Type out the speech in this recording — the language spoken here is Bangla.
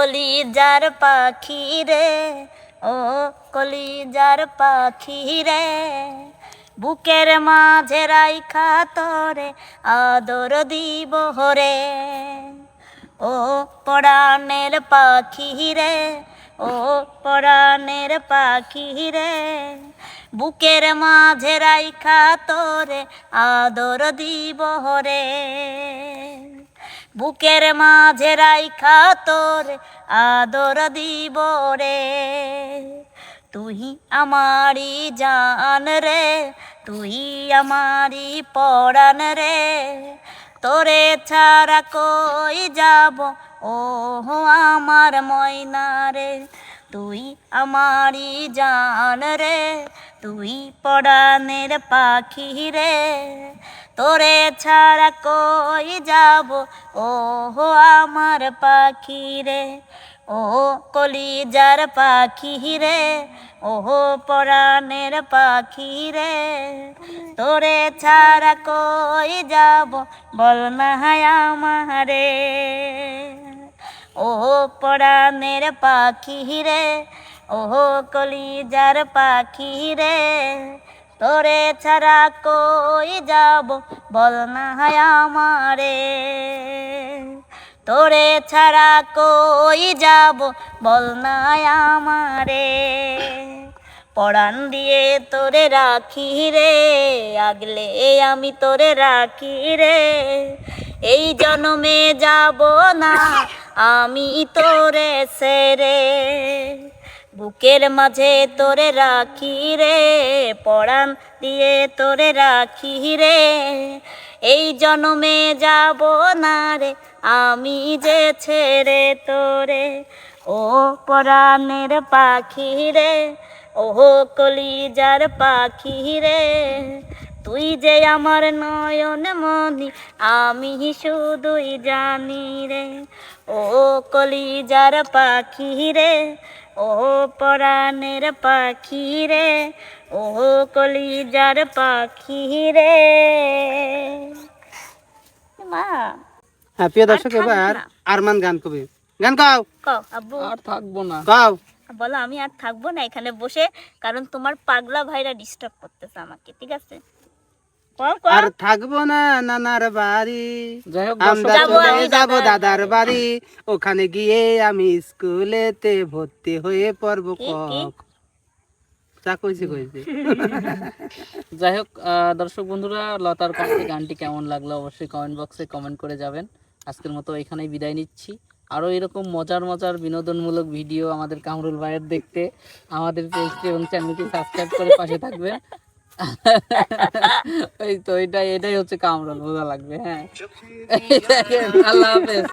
কলিজার পাখি রে, ও কলিজার পাখি রে। বুকের মাঝে রাইখা তোরে, আদর দিব হরে। ও পরাণের পাখি রে, ও পরাণের পাখি রে। বুকের মাঝে রাইখা তোরে, আদর দিব হরে। বুকের মাঝে রাইখা তোরে আদর দিব রে। তুই আমারি জান রে, তুই আমারি পড়ান রে। তোরে ছাড়া কই যাব? ও আমার ময়না রে। তুই আমারি জান রে, তুই পড়ানের পাখি রে। তোরে ছাড়া কই যাব? ও হো আমার পাখি রে। ও কলিজার পাখি রে। ও পরাণের পাখি রে। তোরে ছাড়া কই যাব? বল না আমারে। ও পরাণের পাখি রে। ও কলিজার পাখি রে। তোরে ছাড়া কই যাব? বল না হায় আমারে। তোরে ছাড়া কই যাব? বল না আমারে। পড়ান দিয়ে তোরে রাখি রে, আগলে আমি তোরে রাখি রে। এই জন্মে যাব না, আমি তোরে সেরে। বুকের মাঝে তোরে রাখি রে পড়ান দিয়ে তোরে রাখি রে। এই জন্মে যাব না রে, আমি যে ছেড়ে তোরে, ও পরাণের পাখি রে ও কলিজার পাখি রে। তুই যে আমার নয়ন মনি আমি শুধুই জানি রে, ও কলিজার পাখি রে ও পরাণের পাখি রে ও কলিজার পাখি রে। মা হ্যাঁ প্রিয় দর্শক এবার আরমান গান কবি। গান গাও। কও আব্বু। আর থাকব না। গাও। বলো আমি আর থাকব না এখানে বসে কারণ তোমার পাগলা ভাইরা ডিস্টার্ব করতেছে আমাকে ঠিক আছে। আর থাকব না নানার বাড়ি। আমরা চলে যাব দাদার বাড়ি। ওখানে গিয়ে আমি স্কুলেতে ভর্তি হয়ে পড়ব? কক। যা কইছি কইছি। যাই হোক দর্শক বন্ধুরা লতার কণ্ঠে গানটি কেমন লাগল অবশ্যই কমেন্ট বক্সে কমেন্ট করে যাবেন। আজকের মতো এখানেই বিদায় নিচ্ছি। আরও এরকম মজার মজার বিনোদনমূলক ভিডিও আমাদের কামরুল ভাইয়ের দেখতে আমাদের পেজটি এবং চ্যানেলটি সাবস্ক্রাইব করে পাশে থাকবেন। এই তো এটাই এটাই হচ্ছে কামরুল বোঝা লাগবে হ্যাঁ। আল্লাহ হাফেজ।